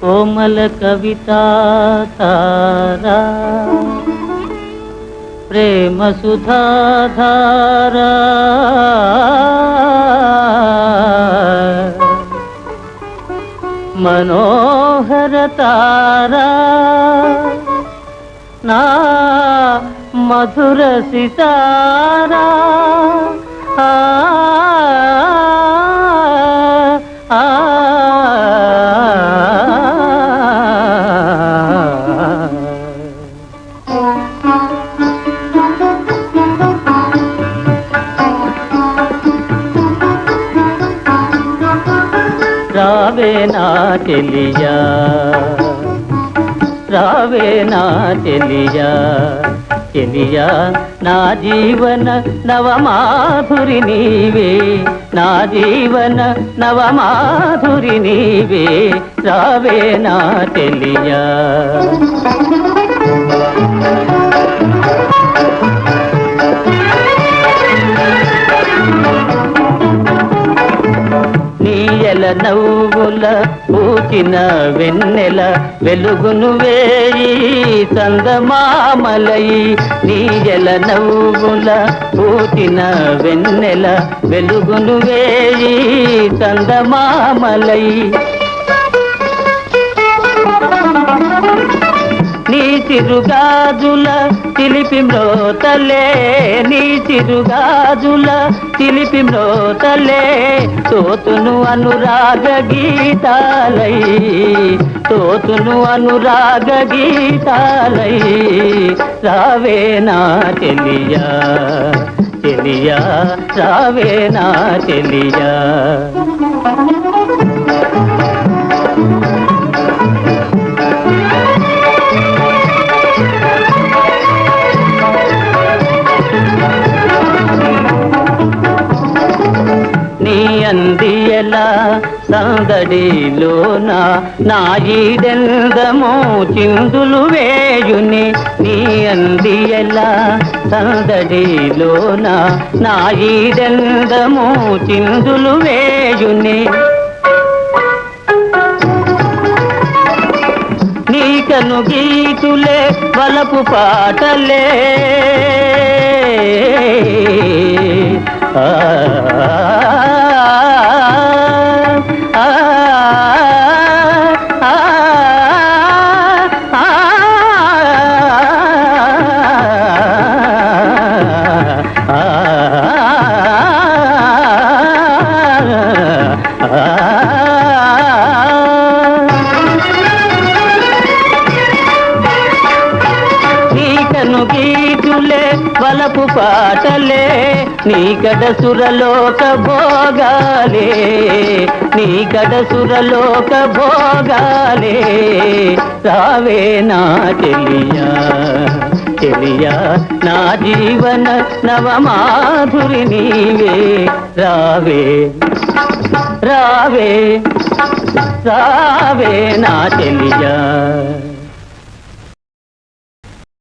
कोमल कविता तारा प्रेम सुधा धारा। मनोहर तारा। ना मधुर सितारा। రావే నా తెలియా రావే నా తెలియా తెలియా నా జీవన నవమాధురి నీవే. నా జీవన నవమాధురి నీవే. రావే నా తెలియా నవ్వుల పూచిన వెన్నెల వెలుగును వేయి చందమామలై నీయల నవ్వుల పూచిన వెన్నెల వెలుగును వేయి చందమామలై చిరుగాజుల తిలిపి మ్రోతలే నీ చిరుగాజుల తిలిపి మ్రోతలే. తోతును అనురాగ గీతాలై తోతును అనురాగ గీతాలై. రావే నా తెలియా చెలియా రావే నా చెలియా. నీ అందియలా సందడిలోన నా ఈడెందమో చిందులు వేయుని నీ అందియలా సందడిలోన నా ఈడెందమో చిందులు వేయుని నీకను గీతులే వలపు పాటలే. ఆ, గీతులే వలపు పాటలే నీ గడ సురలోక భోగాలే నీ గడ సురలోక భోగాలే. రావే నా తెలియా తెలియా నా జీవన నవమాధురి నీవే. రావే రావే రావే నా తెలియా